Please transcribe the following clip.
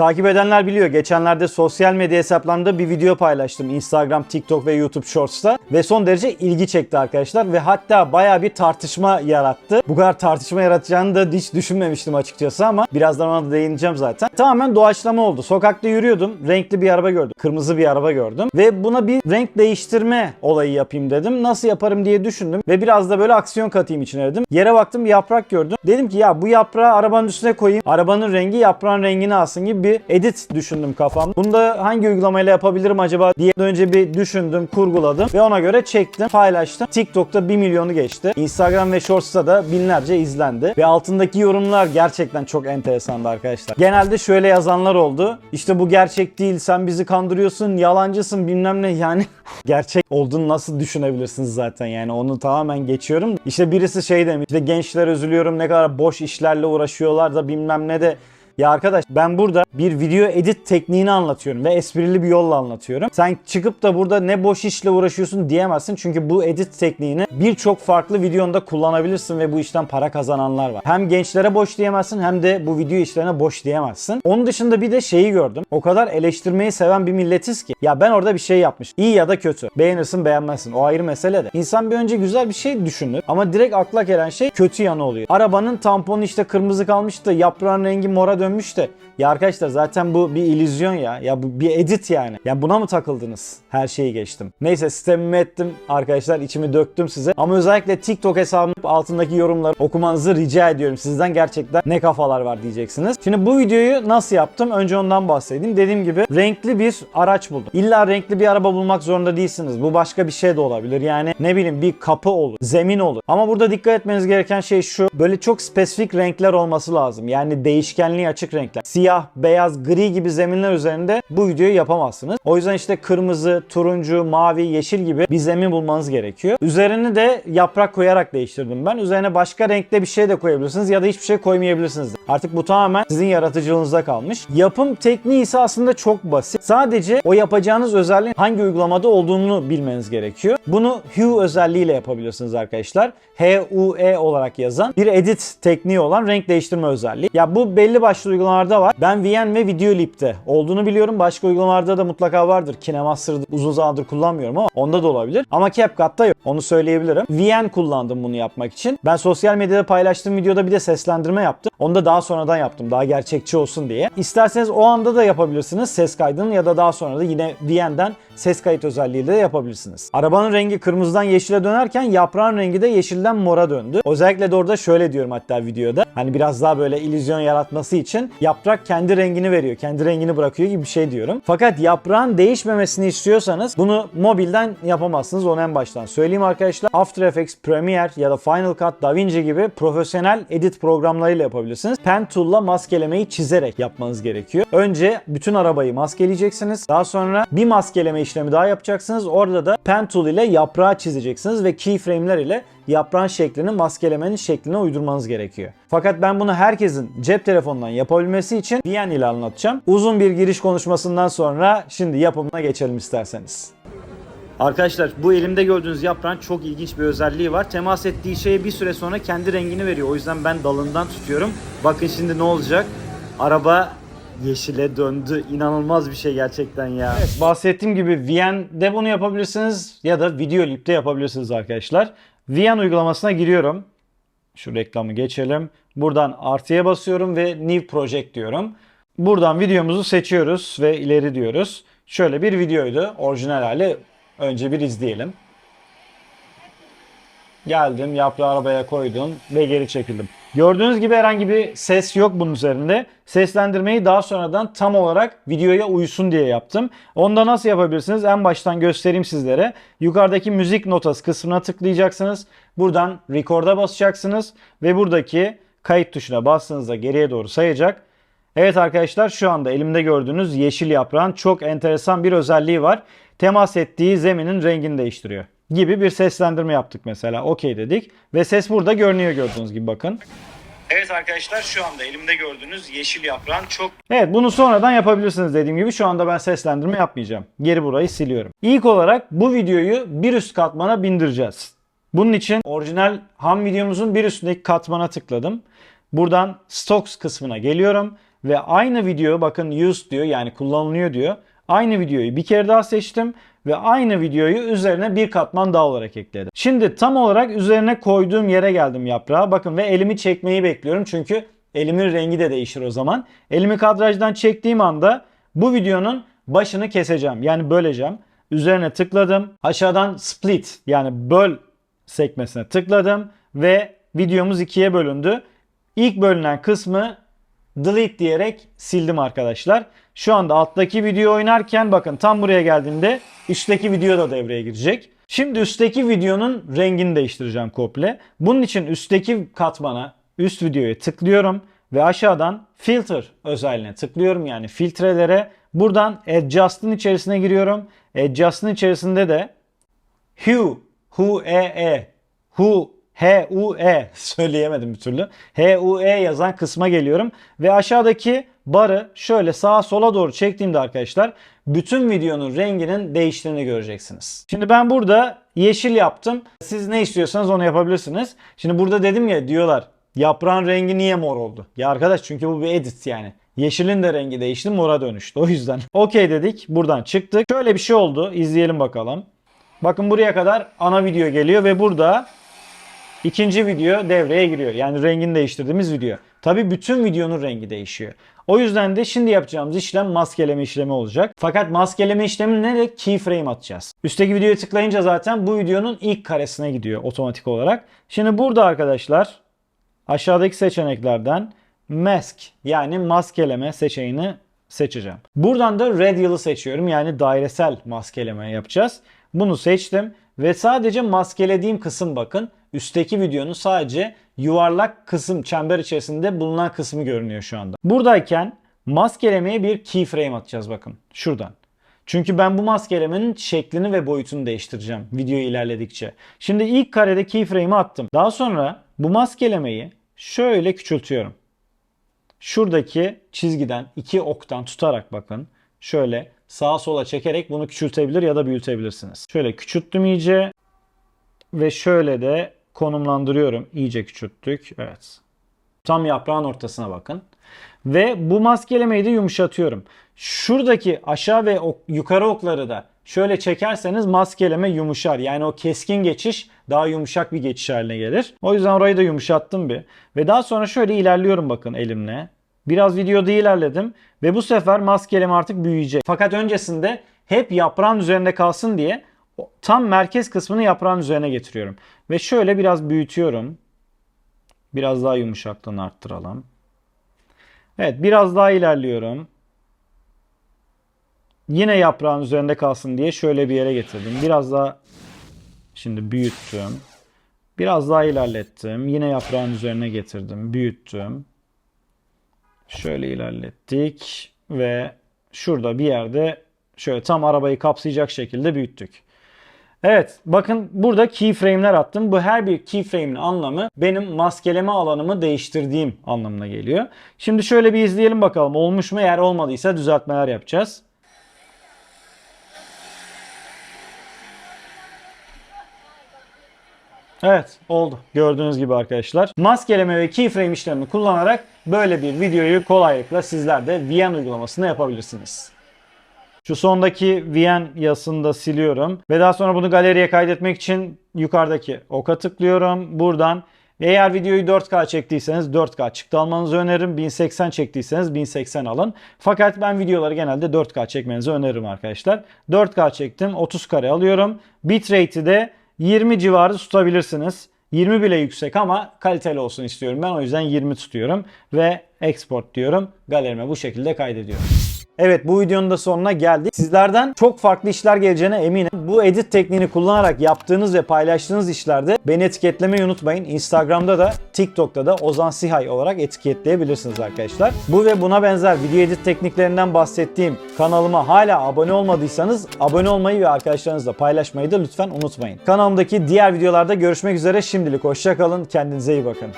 Takip edenler biliyor. Geçenlerde sosyal medya hesaplarımda bir video paylaştım. Instagram, TikTok ve YouTube Shorts'ta. Ve son derece ilgi çekti arkadaşlar. Ve hatta baya bir tartışma yarattı. Bu kadar tartışma yaratacağını da hiç düşünmemiştim açıkçası ama birazdan ona da değineceğim zaten. Tamamen doğaçlama oldu. Sokakta yürüyordum. Renkli bir araba gördüm. Kırmızı bir araba gördüm. Ve buna bir renk değiştirme olayı yapayım dedim. Nasıl yaparım diye düşündüm. Ve biraz da böyle aksiyon katayım içine dedim. Yere baktım bir yaprak gördüm. Dedim ki ya bu yaprağı arabanın üstüne koyayım. Arabanın rengi yaprağın rengini alsın gibi bir edit düşündüm kafamda. Bunu da hangi uygulamayla yapabilirim acaba diye önce bir düşündüm, kurguladım ve ona göre çektim, paylaştım. TikTok'ta 1 milyonu geçti. Instagram ve Shorts'ta da binlerce izlendi. Ve altındaki yorumlar gerçekten çok enteresandı arkadaşlar. Genelde şöyle yazanlar oldu. İşte bu gerçek değil, sen bizi kandırıyorsun, yalancısın bilmem ne yani. gerçek olduğunu nasıl düşünebilirsiniz zaten yani onu tamamen geçiyorum. İşte birisi şey demiş, işte gençler üzülüyorum ne kadar boş işlerle uğraşıyorlar da bilmem ne de ya arkadaş ben burada bir video edit tekniğini anlatıyorum ve esprili bir yolla anlatıyorum. Sen çıkıp da burada ne boş işle uğraşıyorsun diyemezsin. Çünkü bu edit tekniğini birçok farklı videonda kullanabilirsin ve bu işten para kazananlar var. Hem gençlere boş diyemezsin hem de bu video işlerine boş diyemezsin. Onun dışında bir de şeyi gördüm. O kadar eleştirmeyi seven bir milletiz ki. Ya ben orada bir şey yapmış. İyi ya da kötü. Beğenirsin beğenmezsin. O ayrı mesele de. İnsan bir önce güzel bir şey düşünür ama direkt akla gelen şey kötü yanı oluyor. Arabanın tamponu işte kırmızı kalmış da yaprağın rengi mora dönmüş de. Ya arkadaşlar zaten bu bir illüzyon ya. Ya bu bir edit yani. Ya buna mı takıldınız? Her şeyi geçtim. Neyse sistemimi ettim arkadaşlar. içimi döktüm size. Ama özellikle TikTok hesabımın altındaki yorumları okumanızı rica ediyorum. Sizden gerçekten ne kafalar var diyeceksiniz. Şimdi bu videoyu nasıl yaptım? Önce ondan bahsedeyim. Dediğim gibi renkli bir araç buldum. İlla renkli bir araba bulmak zorunda değilsiniz. Bu başka bir şey de olabilir. Yani ne bileyim bir kapı olur, zemin olur. Ama burada dikkat etmeniz gereken şey şu. Böyle çok spesifik renkler olması lazım. Yani değişkenliği açık renkler. Siyah, beyaz, gri gibi zeminler üzerinde bu videoyu yapamazsınız. O yüzden işte kırmızı, turuncu, mavi, yeşil gibi bir zemin bulmanız gerekiyor. Üzerini de yaprak koyarak değiştirdim ben. Üzerine başka renkte bir şey de koyabilirsiniz ya da hiçbir şey koymayabilirsiniz. Artık bu tamamen sizin yaratıcılığınızda kalmış. Yapım tekniği ise aslında çok basit. Sadece o yapacağınız özelliğin hangi uygulamada olduğunu bilmeniz gerekiyor. Bunu Hue özelliğiyle yapabilirsiniz arkadaşlar. H-U-E olarak yazan bir edit tekniği olan renk değiştirme özelliği. Ya bu belli başlı uygulamalarda var. Ben VN ve Videolip'te olduğunu biliyorum. Başka uygulamalarda da mutlaka vardır. KineMaster'ı uzun zamandır kullanmıyorum ama onda da olabilir. Ama CapCut'ta yok. Onu söyleyebilirim. VN kullandım bunu yapmak için. Ben sosyal medyada paylaştığım videoda bir de seslendirme yaptım. Onu da daha sonradan yaptım. Daha gerçekçi olsun diye. İsterseniz o anda da yapabilirsiniz ses kaydını ya da daha sonra da yine VN'den ses kayıt özelliğiyle de yapabilirsiniz. Arabanın rengi kırmızıdan yeşile dönerken yaprağın rengi de yeşilden mora döndü. Özellikle de orada şöyle diyorum hatta videoda. Hani biraz daha böyle illüzyon yaratması için yaprak kendi rengini veriyor. Kendi rengini bırakıyor gibi bir şey diyorum. Fakat yaprağın değişmemesini istiyorsanız bunu mobilden yapamazsınız. Onu en baştan söyleyeyim arkadaşlar. After Effects, Premiere ya da Final Cut, DaVinci gibi profesyonel edit programlarıyla yapabilirsiniz. Pen Tool'la maskelemeyi çizerek yapmanız gerekiyor. Önce bütün arabayı maskeleyeceksiniz. Daha sonra bir maskeleme işlemi daha yapacaksınız. Orada da Pen Tool ile yaprağı çizeceksiniz ve keyframe'ler ile yaprağın şeklini maskelemenin şekline uydurmanız gerekiyor. Fakat ben bunu herkesin cep telefonundan yapabilmesi için VN ile anlatacağım. Uzun bir giriş konuşmasından sonra şimdi yapımına geçelim isterseniz. Arkadaşlar bu elimde gördüğünüz yaprağın çok ilginç bir özelliği var. Temas ettiği şeye bir süre sonra kendi rengini veriyor. O yüzden ben dalından tutuyorum. Bakın şimdi ne olacak? Araba yeşile döndü. İnanılmaz bir şey gerçekten ya. Evet, bahsettiğim gibi VN'de bunu yapabilirsiniz ya da Videolip'te yapabilirsiniz arkadaşlar. VN uygulamasına giriyorum. Şu reklamı geçelim. Buradan artıya basıyorum ve New Project diyorum. Buradan videomuzu seçiyoruz ve ileri diyoruz. Şöyle bir videoydu. Orijinal hali önce bir izleyelim. Geldim, yaprağı arabaya koydum ve geri çekildim. Gördüğünüz gibi herhangi bir ses yok bunun üzerinde. Seslendirmeyi daha sonradan tam olarak videoya uysun diye yaptım. Onda nasıl yapabilirsiniz? En baştan göstereyim sizlere. Yukarıdaki müzik notası kısmına tıklayacaksınız. Buradan record'a basacaksınız ve buradaki kayıt tuşuna bastığınızda geriye doğru sayacak. Evet arkadaşlar şu anda elimde gördüğünüz yeşil yaprağın çok enteresan bir özelliği var. Temas ettiği zeminin rengini değiştiriyor gibi bir seslendirme yaptık mesela. Okey dedik ve ses burada görünüyor gördüğünüz gibi bakın. Evet arkadaşlar şu anda elimde gördüğünüz yeşil yaprağın çok... Evet bunu sonradan yapabilirsiniz dediğim gibi. Şu anda ben seslendirme yapmayacağım. Geri burayı siliyorum. İlk olarak bu videoyu bir üst katmana bindireceğiz. Bunun için orijinal ham videomuzun bir üstündeki katmana tıkladım. Buradan Stocks kısmına geliyorum ve aynı video bakın used diyor yani kullanılıyor diyor. Aynı videoyu bir kere daha seçtim ve aynı videoyu üzerine bir katman daha olarak ekledim. Şimdi tam olarak üzerine koyduğum yere geldim yaprağa. Bakın ve elimi çekmeyi bekliyorum çünkü elimin rengi de değişir o zaman. Elimi kadrajdan çektiğim anda bu videonun başını keseceğim. Yani böleceğim. Üzerine tıkladım. Aşağıdan split yani böl sekmesine tıkladım ve videomuz ikiye bölündü. İlk bölünen kısmı delete diyerek sildim arkadaşlar. Şu anda alttaki video oynarken bakın tam buraya geldiğimde üstteki video da devreye girecek. Şimdi üstteki videonun rengini değiştireceğim komple. Bunun için üstteki katmana, üst videoya tıklıyorum ve aşağıdan filter özelliğine tıklıyorum yani filtrelere. Buradan adjust'ın içerisine giriyorum. Adjust'ın içerisinde de hue, hu e e, hu H U E söyleyemedim bir türlü. H U E yazan kısma geliyorum ve aşağıdaki barı şöyle sağa sola doğru çektiğimde arkadaşlar bütün videonun renginin değiştiğini göreceksiniz. Şimdi ben burada yeşil yaptım. Siz ne istiyorsanız onu yapabilirsiniz. Şimdi burada dedim ya diyorlar yaprağın rengi niye mor oldu? Ya arkadaş çünkü bu bir edit yani. Yeşilin de rengi değişti mora dönüştü o yüzden. Okey dedik buradan çıktık. Şöyle bir şey oldu izleyelim bakalım. Bakın buraya kadar ana video geliyor ve burada İkinci video devreye giriyor. Yani rengini değiştirdiğimiz video. Tabi bütün videonun rengi değişiyor. O yüzden de şimdi yapacağımız işlem maskeleme işlemi olacak. Fakat maskeleme işlemine de keyframe atacağız. Üstteki videoya tıklayınca zaten bu videonun ilk karesine gidiyor otomatik olarak. Şimdi burada arkadaşlar aşağıdaki seçeneklerden mask yani maskeleme seçeneğini seçeceğim. Buradan da radial'ı seçiyorum yani dairesel maskeleme yapacağız. Bunu seçtim ve sadece maskelediğim kısım bakın üstteki videonun sadece yuvarlak kısım çember içerisinde bulunan kısmı görünüyor şu anda. Buradayken maskelemeye bir keyframe atacağız bakın şuradan. Çünkü ben bu maskelemenin şeklini ve boyutunu değiştireceğim video ilerledikçe. Şimdi ilk karede keyframe'i attım. Daha sonra bu maskelemeyi şöyle küçültüyorum. Şuradaki çizgiden iki oktan tutarak bakın şöyle sağa sola çekerek bunu küçültebilir ya da büyütebilirsiniz. Şöyle küçülttüm iyice ve şöyle de konumlandırıyorum. İyice küçülttük. Evet. Tam yaprağın ortasına bakın. Ve bu maskelemeyi de yumuşatıyorum. Şuradaki aşağı ve ok, yukarı okları da şöyle çekerseniz maskeleme yumuşar. Yani o keskin geçiş daha yumuşak bir geçiş haline gelir. O yüzden orayı da yumuşattım bir. Ve daha sonra şöyle ilerliyorum bakın elimle. Biraz videoda ilerledim ve bu sefer maskelem artık büyüyecek. Fakat öncesinde hep yaprağın üzerinde kalsın diye tam merkez kısmını yaprağın üzerine getiriyorum. Ve şöyle biraz büyütüyorum. Biraz daha yumuşaklığını arttıralım. Evet biraz daha ilerliyorum. Yine yaprağın üzerinde kalsın diye şöyle bir yere getirdim. Biraz daha şimdi büyüttüm. Biraz daha ilerlettim. Yine yaprağın üzerine getirdim. Büyüttüm. Şöyle ilerlettik ve şurada bir yerde şöyle tam arabayı kapsayacak şekilde büyüttük. Evet bakın burada keyframe'ler attım. Bu her bir keyframe'in anlamı benim maskeleme alanımı değiştirdiğim anlamına geliyor. Şimdi şöyle bir izleyelim bakalım olmuş mu eğer olmadıysa düzeltmeler yapacağız. Evet oldu. Gördüğünüz gibi arkadaşlar. Maskeleme ve keyframe işlemini kullanarak böyle bir videoyu kolaylıkla sizler de VN uygulamasında yapabilirsiniz. Şu sondaki VN yazısını da siliyorum. Ve daha sonra bunu galeriye kaydetmek için yukarıdaki oka tıklıyorum. Buradan eğer videoyu 4K çektiyseniz 4K çıktı almanızı öneririm. 1080 çektiyseniz 1080 alın. Fakat ben videoları genelde 4K çekmenizi öneririm arkadaşlar. 4K çektim. 30 kare alıyorum. Bitrate'i de 20 civarı tutabilirsiniz. 20 bile yüksek ama kaliteli olsun istiyorum. Ben o yüzden 20 tutuyorum ve export diyorum. Galerime bu şekilde kaydediyorum. Evet bu videonun da sonuna geldik. Sizlerden çok farklı işler geleceğine eminim. Bu edit tekniğini kullanarak yaptığınız ve paylaştığınız işlerde beni etiketlemeyi unutmayın. Instagram'da da TikTok'ta da Ozan Sihay olarak etiketleyebilirsiniz arkadaşlar. Bu ve buna benzer video edit tekniklerinden bahsettiğim kanalıma hala abone olmadıysanız abone olmayı ve arkadaşlarınızla paylaşmayı da lütfen unutmayın. Kanalımdaki diğer videolarda görüşmek üzere. Şimdilik hoşçakalın. Kendinize iyi bakın.